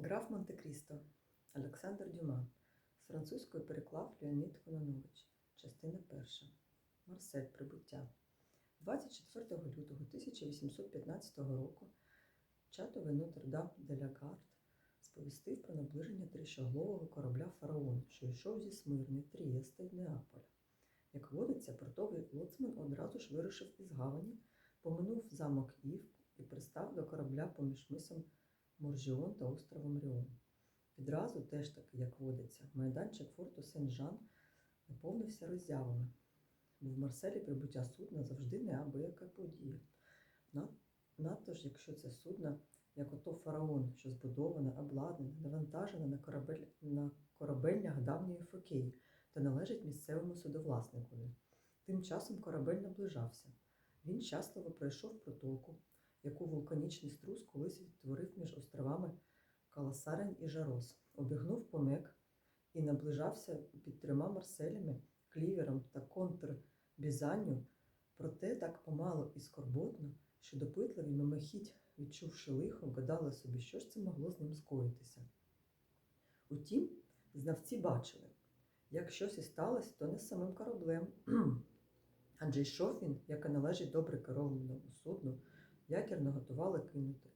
Граф Монте-Крісто Олександр Дюма. З французької переклав Леонід Кононович. Частина перша. Марсель. Прибуття. 24 лютого 1815 року чатовий Нотр-Дам де ля сповістив про наближення трищоголового корабля Фараон, що йшов зі Смирни, Трієста й Неаполя. Як водиться, портовий лоцман одразу ж вирушив із гавані, поминув замок Ів і пристав до корабля поміж мисом Моржіон та островом Ріон. Відразу теж таки, як водиться, майданчик форту Сен-Жан наповнився роззявами, бо в Марселі прибуття судна завжди неабияка подія. Надто ж, якщо це судно, як ото фараон, що збудоване, обладнане, навантажене на, корабель, на корабельнях давньої Фокеї та належить місцевому судовласникові. Тим часом корабель наближався. Він щасливо пройшов протоку, яку вулканічний струс колись відтворив між островами Каласарень і Жарос, обігнув помек і наближався під трьома Марселями, клівером та контрбізанню, проте так помало і скорботно, що допитливі мимохідь, відчувши лихо, гадали собі, що ж це могло з ним скоїтися. Утім, знавці бачили, як щось і сталося, то не з самим кораблем. Адже йшов він, як і належить добре керованому судну, якір готували кинути.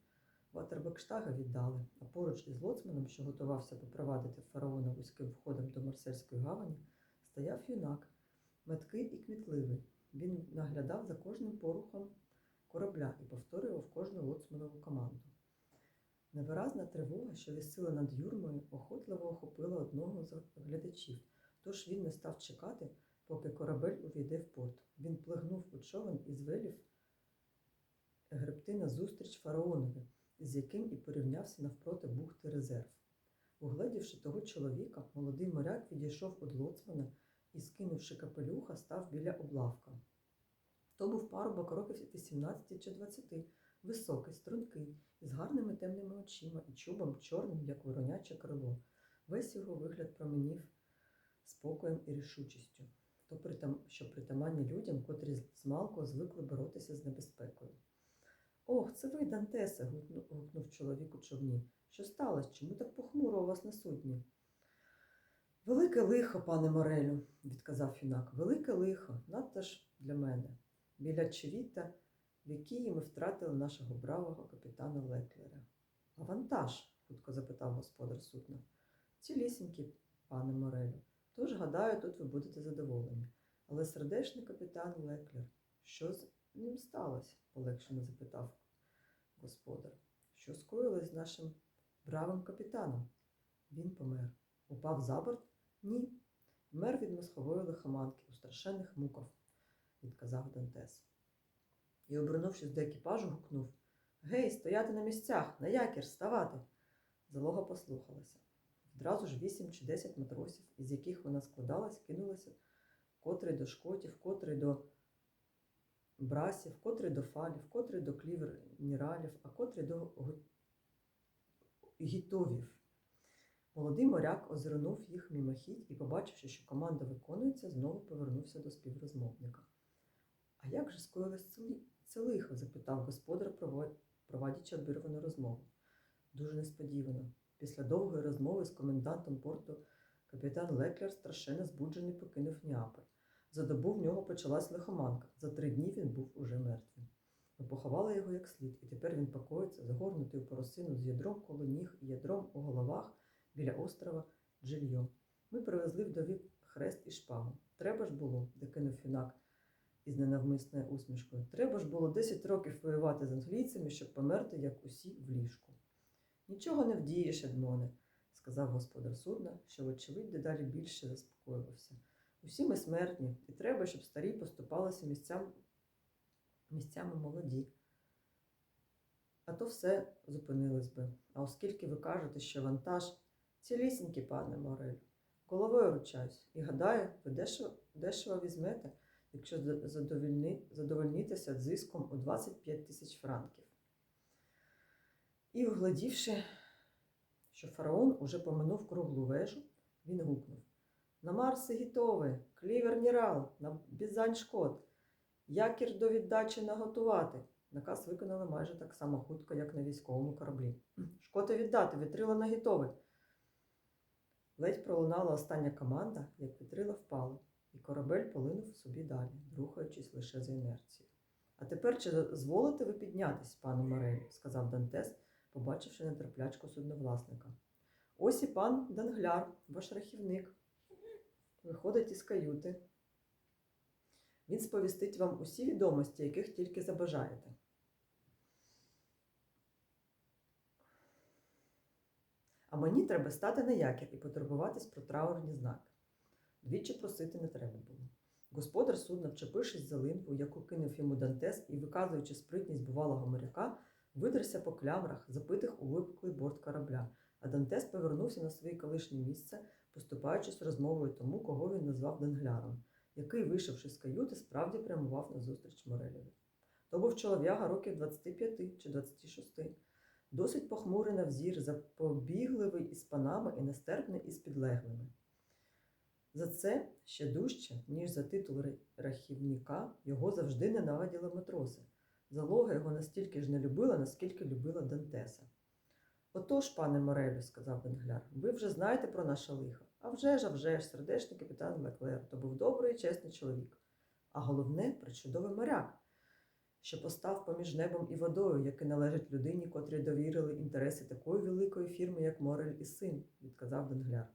Ватербекштага віддали, а поруч із лоцманом, що готувався попровадити фараона вузьким входом до Марсельської гавані, стояв юнак, меткий і кмітливий. Він наглядав за кожним порухом корабля і повторював кожну лоцманову команду. Невиразна тривога, що висила над юрмою, охотливо охопила одного з глядачів, тож він не став чекати, поки корабель увійде в порт. Він плигнув у човен і звелів гребти назустріч фараонові, з яким і порівнявся навпроти бухти резерв. Угледівши того чоловіка, молодий моряк відійшов від лоцмана і, скинувши капелюха, став біля облавка. То був парубок років 18 чи 20, високий, стрункий, із гарними темними очима і чубом чорним, як вороняче крило. Весь його вигляд променів спокоєм і рішучістю, то що притаманні людям, котрі змалку звикли боротися з небезпекою. Ох, це ви, Дантесе, гукнув, чоловік у човні. Що сталося? Чому так похмуро у вас на судні? Велике лихо, пане Морелю, відказав юнак. Велике лихо, надто ж для мене. Біля Чевіта в якій ми втратили нашого бравого капітана Леклера. А вантаж? хутко запитав господар судна. Цілісінький, пане Морелю. Тож, гадаю, тут ви будете задоволені. Але сердечний капітан Леклер, що з ним сталося? полегшено запитав господар. Що скоїлось з нашим бравим капітаном? Він помер. Упав за борт? Ні. Вмер від москової лихоманки у страшенних муках, відказав Дантес. І, обернувшись до екіпажу, гукнув Гей, стояти на місцях, на якір, ставати. Залога послухалася. Відразу ж вісім чи десять матросів, із яких вона складалась, кинулася котрий до шкотів, котрий до брасів, котрий до фалів, котрий до клівер-ніралів, а котрий до гітовів. Молодий моряк озирнув їх мимохідь і, побачивши, що команда виконується, знову повернувся до співрозмовника. А як же скоїлось це, лихо? запитав господар, прово- провадячи обірвану розмову. Дуже несподівано. Після довгої розмови з комендантом порту капітан Леклер страшенно збуджений покинув Неаполь. За добу в нього почалась лихоманка. За три дні він був уже мертвим. Ми поховали його як слід, і тепер він покоїться, загорнутий у поросину з ядром коло ніг і ядром у головах біля острова Джильйо. Ми привезли вдові хрест і шпагу. Треба ж було, докинув юнак із ненавмисною усмішкою. Треба ж було 10 років воювати з англійцями, щоб померти, як усі в ліжку. Нічого не вдієш, Едмоне, сказав господар судна, що, вочевидь, дедалі більше заспокоювався. Усі ми смертні, і треба, щоб старі поступалися місцям, місцями молоді. А то все зупинилось би. А оскільки ви кажете, що вантаж цілісінький, пане Морель, головою ручаюсь, і гадаю, ви дешево, дешево візьмете, якщо за- задовольни, задовольнитеся зиском у 25 тисяч франків. І, вгледівши, що фараон уже поминув круглу вежу, він гукнув На Марси гітове, клівер Нірал, на Бізань Шкот, якір до віддачі наготувати, Наказ виконали майже так само хутко, як на військовому кораблі. Шкоти віддати, вітрило нагітове. Ледь пролунала остання команда, як вітрило впало, і корабель полинув собі далі, рухаючись лише за інерцією. А тепер чи дозволите ви піднятись, пане Морелі, сказав Дантес, побачивши нетерплячку судновласника. Ось і пан Дангляр, ваш рахівник, виходить із каюти. Він сповістить вам усі відомості, яких тільки забажаєте. А мені треба стати на якір і потурбуватись про траурні знаки. Двічі просити не треба було. Господар судна, вчепившись за линву, яку кинув йому Дантес і виказуючи спритність бувалого моряка, видерся по клямрах, запитих у випуклий борт корабля, а Дантес повернувся на своє колишнє місце, поступаючись розмовою тому, кого він назвав Дангляром, який, вийшовши з каюти, справді прямував назустріч Морелєві. То був чолов'яга років 25 чи 26, досить похмурий на взір, запобігливий із панами і нестерпний із підлеглими. За це ще дужче, ніж за титул рахівника, його завжди ненавиділи матроси. Залога його настільки ж не любила, наскільки любила Дантеса. Отож, пане Морелю, сказав Денгляр, ви вже знаєте про наше лихо. А вже ж, а вже ж, сердечний капітан Леклер, то був добрий і чесний чоловік. А головне, причудовий моряк, що постав поміж небом і водою, який належить людині, котрій довірили інтереси такої великої фірми, як Морель і син, відказав Денгляр.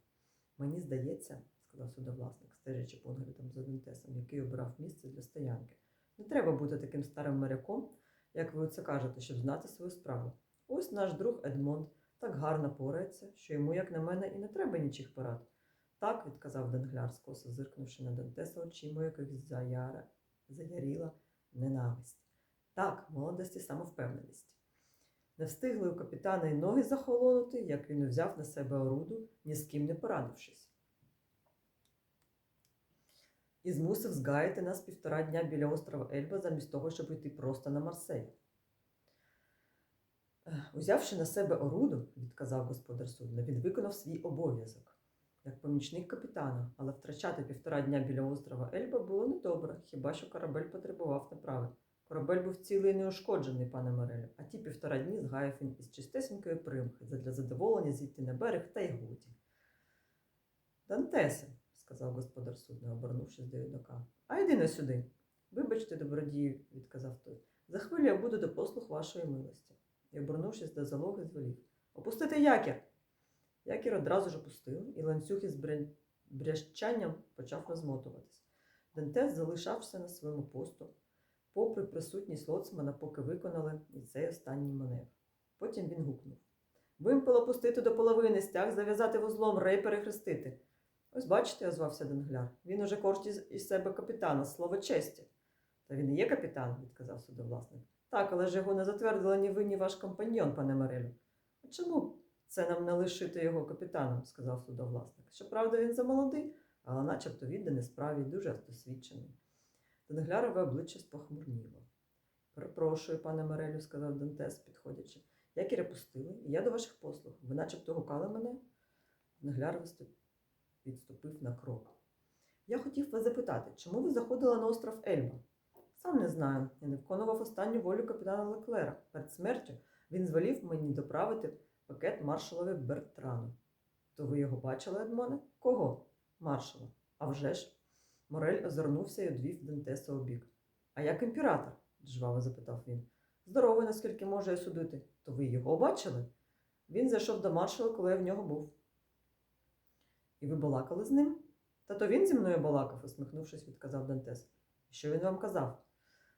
Мені здається, сказав судовласник, стежачи поглядом за Дантесом, який обрав місце для стоянки. Не треба бути таким старим моряком, як ви це кажете, щоб знати свою справу. Ось наш друг Едмонд так гарно порається, що йому, як на мене, і не треба нічих порад. Так, відказав Денгляр, скоса зиркнувши на Дантеса очима, яких заяра, заяріла ненависть. Так, молодість і самовпевненість. Не встигли у капітана й ноги захолонути, як він взяв на себе оруду, ні з ким не порадившись. І змусив згаяти нас півтора дня біля острова Ельба, замість того, щоб йти просто на Марсей. Узявши на себе оруду, відказав господар судна, він виконав свій обов'язок як помічник капітана, але втрачати півтора дня біля острова Ельба було недобре, хіба що корабель потребував направи. Корабель був цілий і неушкоджений, пане Морелю, а ті півтора дні згаяв він із чистесенької примхи, задля задоволення зійти на берег та й годі. Дантесе, сказав господар судна, обернувшись до юнака. А йди не сюди. Вибачте, добродію, відказав той. За хвилю я буду до послуг вашої милості. І, обернувшись до залоги, звелів. Опустити якір. Якір одразу ж опустили, і ланцюг із бря- брящанням почав розмотуватись. Дантес залишався на своєму посту, попри присутність лоцмана, поки виконали і цей останній маневр. Потім він гукнув. Вимпел опустити до половини, стяг зав'язати вузлом, рей перехрестити. Ось бачите, озвався Денгляр. Він уже корчить із себе капітана, слово честі. Та він і є капітан, відказав судовласник. Так, але ж його не затвердила ні ви, ні ваш компаньйон, пане Марелю. А чому це нам не лишити його капітаном, сказав судовласник. Щоправда, він замолодий, але начебто відданий справі дуже досвідчений. Денглярове обличчя спохмурніло. Перепрошую, пане Марелю, сказав Дантес, підходячи. Якіре пустили, і я до ваших послуг. Ви начебто гукали мене? Денгляр відступив на крок. Я хотів вас запитати, чому ви заходили на остров Ельба? Сам не знаю. Я не виконував останню волю капітана Леклера. Перед смертю він звелів мені доправити пакет маршалові Бертрану. То ви його бачили, Едмоне? Кого? Маршала. А вже ж. Морель озирнувся і одвів Дантеса у бік. А як імператор? жваво запитав він. Здоровий, наскільки можу я судити. То ви його бачили? Він зайшов до маршала, коли я в нього був. І ви балакали з ним? Та то він зі мною балакав, усміхнувшись, відказав Дантес. Що він вам казав?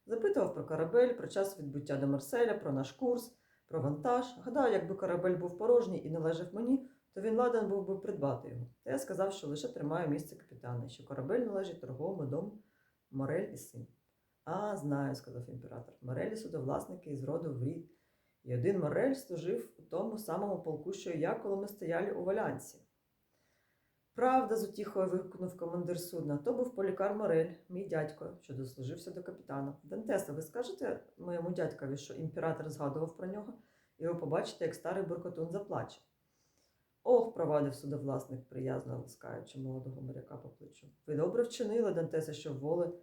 Запитував про корабель, про час відбуття до Марселя, про наш курс, про вантаж. Гадаю, якби корабель був порожній і належав мені, то він ладен був би придбати його. Та я сказав, що лише тримаю місце капітана, що корабель належить торговому дому Морель і син. А, знаю, сказав імператор. Морелі судовласники із роду в рід. І один Морель служив у тому самому полку, що і я, коли ми стояли у Валянці. Правда, з утіхою вигукнув командир судна. То був полікар Морель, мій дядько, що дослужився до капітана. Дантеса, ви скажете моєму дядькові, що імператор згадував про нього, і ви побачите, як старий буркотун заплаче. Ох, провадив судовласник, приязно ласкаючи молодого моряка по плечу. Ви добре вчинили, Дантеса, що вволи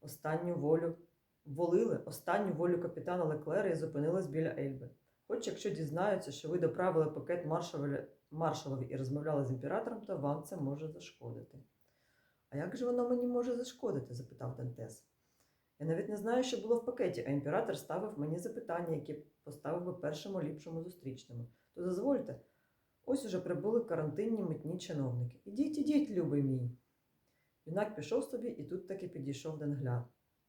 останню волю волили останню волю капітана Леклера і зупинились біля Ельби. Хоч якщо дізнаються, що ви доправили пакет маршалові, і розмовляли з імператором, то вам це може зашкодити. А як же воно мені може зашкодити? запитав Дантес. Я навіть не знаю, що було в пакеті, а імператор ставив мені запитання, які поставив би першому ліпшому зустрічному. То дозвольте, ось уже прибули карантинні митні чиновники. Ідіть, ідіть, любий мій. Юнак пішов собі і тут таки підійшов Денгляр.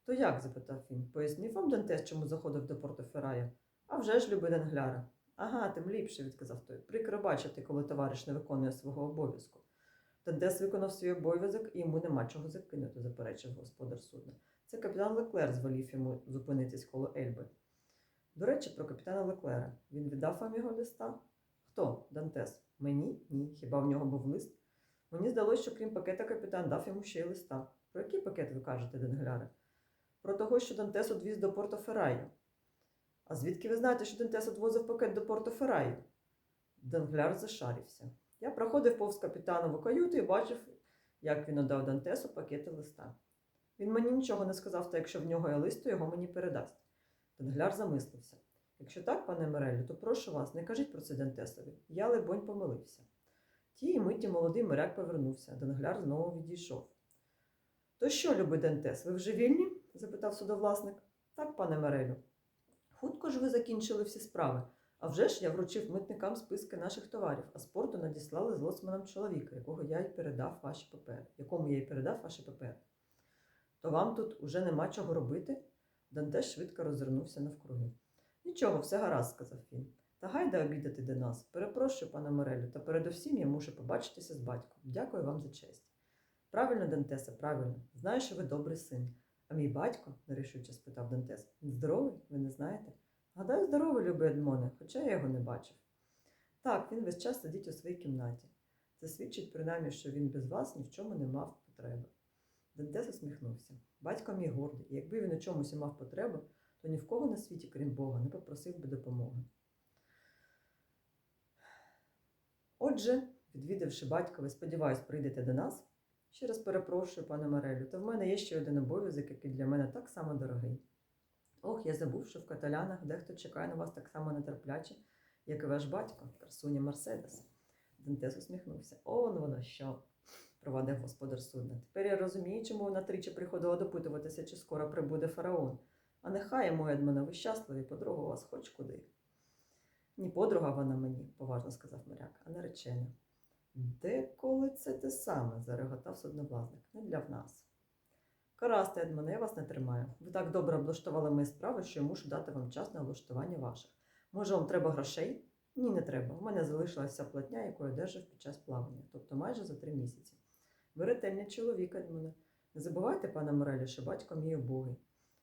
То як? запитав він. Пояснив вам Дантес, чому заходив до Портоферая? А вже ж, любий Денгляра. Ага, тим ліпше, відказав той. Прикро бачити, коли товариш не виконує свого обов'язку. Дантес виконав свій обов'язок і йому нема чого закинути, заперечив господар судна. Це капітан Леклер звелів йому зупинитись коло Ельби. До речі, про капітана Леклера. Він віддав вам його листа? Хто? Дантес? Мені? Ні. Хіба в нього був лист? Мені здалося, що крім пакета капітан дав йому ще й листа. Про який пакет ви кажете, Денгляре? Про того, що Дантес одвіз до Порто Портофераю. А звідки ви знаєте, що Дантес одвозив пакет до Порто Портофераю? Денгляр зашарився. Я проходив повз капітанову каюту і бачив, як він отдав Дантесу пакети листа. Він мені нічого не сказав, та якщо в нього є лист, то його мені передасть. Денгляр замислився. Якщо так, пане Мирелю, то прошу вас, не кажіть про це Дантесові. Я, либонь, помилився. Тієї миті молодий моряк повернувся, Денгляр знову відійшов. То що, любий Дантес, ви вже вільні? запитав судовласник. Так, пане Мирелю. Хутко ж ви закінчили всі справи. А вже ж я вручив митникам списки наших товарів, а з порту надіслали з лоцманом чоловіка, якого я й передав ваші папери, якому я й передав ваші папери. То вам тут уже нема чого робити? Дантес швидко розвернувся навкруги. Нічого, все гаразд, сказав він. Та гайда обідати до нас. Перепрошую, пане Морелю, та передусім я мушу побачитися з батьком. Дякую вам за честь. Правильно, Дантесе, правильно. Знаю, що ви добрий син. А мій батько, нерішуче спитав Дантес, здоровий, ви не знаєте? Гадаю, здоровий, любий Едмоне, хоча я його не бачив. Так, він весь час сидить у своїй кімнаті. Це свідчить принаймні, що він без вас ні в чому не мав потреби. Дантес усміхнувся. Батько мій гордий, і якби він у чомусь мав потребу, то ні в кого на світі, крім Бога, не попросив би допомоги. Отже, відвідавши батька, ви сподіваюсь, прийдете до нас. Ще раз перепрошую, пане Морелю, та в мене є ще один обов'язок, який для мене так само дорогий. Ох, я забув, що в каталянах дехто чекає на вас так само нетерпляче, як і ваш батько, красуня Мерседес. Дантес усміхнувся. Он воно що, провадив господар судна. Тепер я розумію, чому вона тричі приходила допитуватися, чи скоро прибуде фараон. А нехай, мой Едмоне, ви щасливі, подруга у вас хоч куди. Ні, подруга вона мені, поважно сказав моряк, а наречена. Деколи це те саме, зареготав судновласник, не для в нас. Карасте, Едмоне, я вас не тримаю. Ви так добре облаштували мої справи, що я мушу дати вам час на облаштування ваших. Може, вам треба грошей? Ні, не треба. У мене залишилася платня, яку я одержав під час плавання, тобто майже за три місяці. Ви ретельний чоловік, Едмоне. Не забувайте, пане Морелі, що батько мій убогий.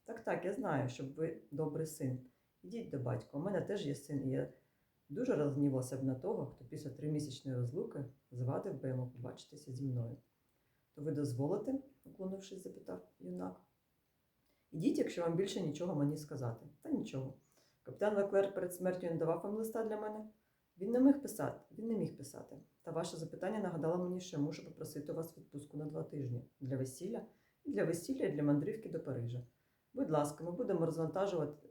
Так, так, я знаю, щоб ви добрий син. Ідіть до батька. У мене теж є син, і я дуже розгнівався б на того, хто після тримісячної розлуки звадив би йому побачитися зі мною. То ви дозволите? уклонившись, запитав юнак. Ідіть, якщо вам більше нічого мені сказати. Та нічого. Капітан Леклер перед смертю не давав вам листа для мене. Він не міг писати, він не міг писати. Та ваше запитання нагадало мені, що я мушу попросити у вас відпустку на два тижні для весілля і для весілля і для мандрівки до Парижа. Будь ласка, ми будемо розвантажувати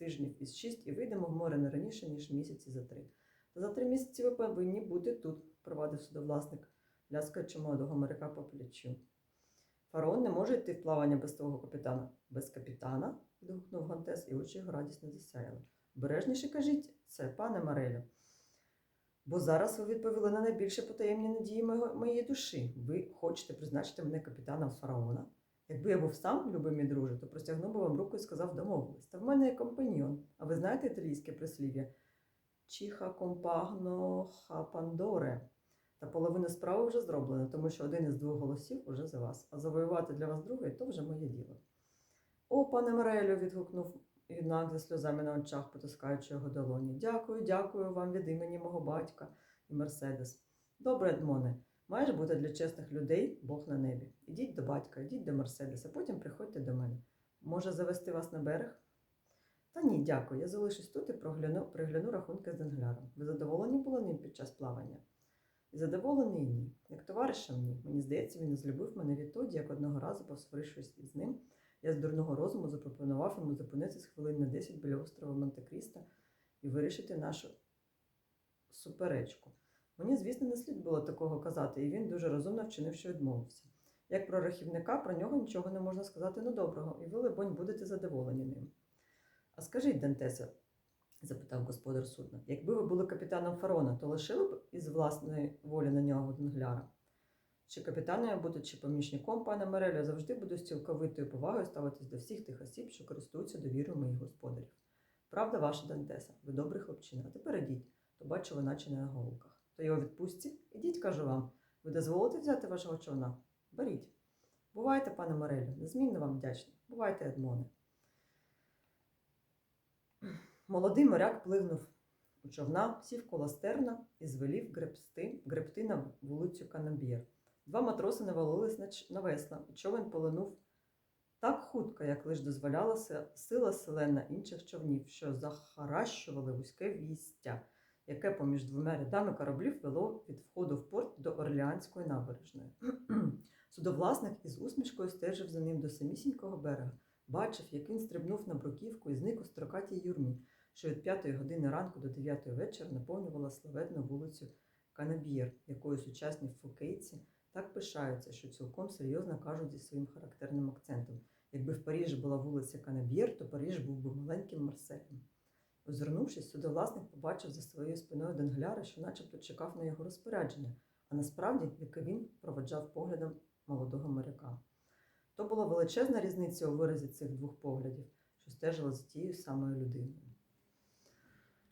тижнів із шість і вийдемо в море не раніше, ніж місяці за три. Та за три місяці ви повинні бути тут, провадив судовласник, ляскаючи молодого моряка по плечу. Фараон не може йти в плавання без того капітана. Без капітана? відгукнув Гантес, і очі його радісно засяяли. Бережніше кажіть це, пане Марелю. Бо зараз ви відповіли на найбільше потаємні надії моєї душі. Ви хочете призначити мене капітаном фараона? Якби я був сам, любий мій друже, то простягнув би вам руку і сказав домовились. Та в мене є компаньйон. А ви знаєте італійське прислів'я? Чіха компагно хапандоре. Та половина справи вже зроблена, тому що один із двох голосів уже за вас. А завоювати для вас другий то вже моє діло. О, пане Морелю, відгукнув юнак за сльозами на очах, потискаючи його долоні. Дякую, дякую вам від імені мого батька і Мерседес. Добре, Едмоне, маєш бути для чесних людей Бог на небі. Ідіть до батька, ідіть до Мерседеса, потім приходьте до мене. Може завести вас на берег? Та ні, дякую. Я залишусь тут і прогляну, пригляну рахунки з Денгляром. Ви задоволені були ним під час плавання? І задоволений ні. Як товаришем ні. Мені здається, він злюбив мене відтоді, як одного разу, посварившись із ним, Я з дурного розуму запропонував йому зупинитися хвилин на 10 біля острова Монте-Крісто і вирішити нашу суперечку. Мені, звісно, не слід було такого казати, і він дуже розумно вчинив, що відмовився. Як про рахівника, про нього нічого не можна сказати недоброго, і ви, либонь, будете задоволені ним. А скажіть, Дантесе, запитав господар судна, якби ви були капітаном Фарона, то лишили б із власної волі на нього Денгляра? Чи капітаном я буду, чи помічником пана Морелю, я завжди буду з цілковитою повагою ставитись до всіх тих осіб, що користуються довірою моїх господарів. Правда ваша Дантеса, ви добрий хлопчина, а тепер ідіть, то бачу ви наче на голках. То його відпустці, ідіть, кажу вам. Ви дозволите взяти вашого човна? Беріть. Бувайте, пане Морелю, незмінно вам вдячний. Бувайте, Едмоне. Молодий моряк пливнув у човна, сів коло стерна і звелів гребсти, гребти на вулицю Канаб'єр. Два матроси навалились на, весла, і човен полинув так хутко, як лиш дозволяла сила селена інших човнів, що захаращували вузьке вістя, яке поміж двома рядами кораблів вело від входу в порт до Орлеанської набережної. Судовласник із усмішкою стежив за ним до самісінького берега, бачив, як він стрибнув на бруківку і зник у строкатій юрмі, що від п'ятої години ранку до дев'ятої вечора наповнювала славетну вулицю Канаб'єр, якою сучасні фокейці так пишаються, що цілком серйозно кажуть зі своїм характерним акцентом. Якби в Парижі була вулиця Канаб'єр, то Париж був би маленьким Марселем. Озирнувшись, судовласник побачив за своєю спиною Денгляра, що начебто чекав на його розпорядження, а насправді, яке він проведжав поглядом молодого моряка. То була величезна різниця у виразі цих двох поглядів, що стежила за тією самою людиною.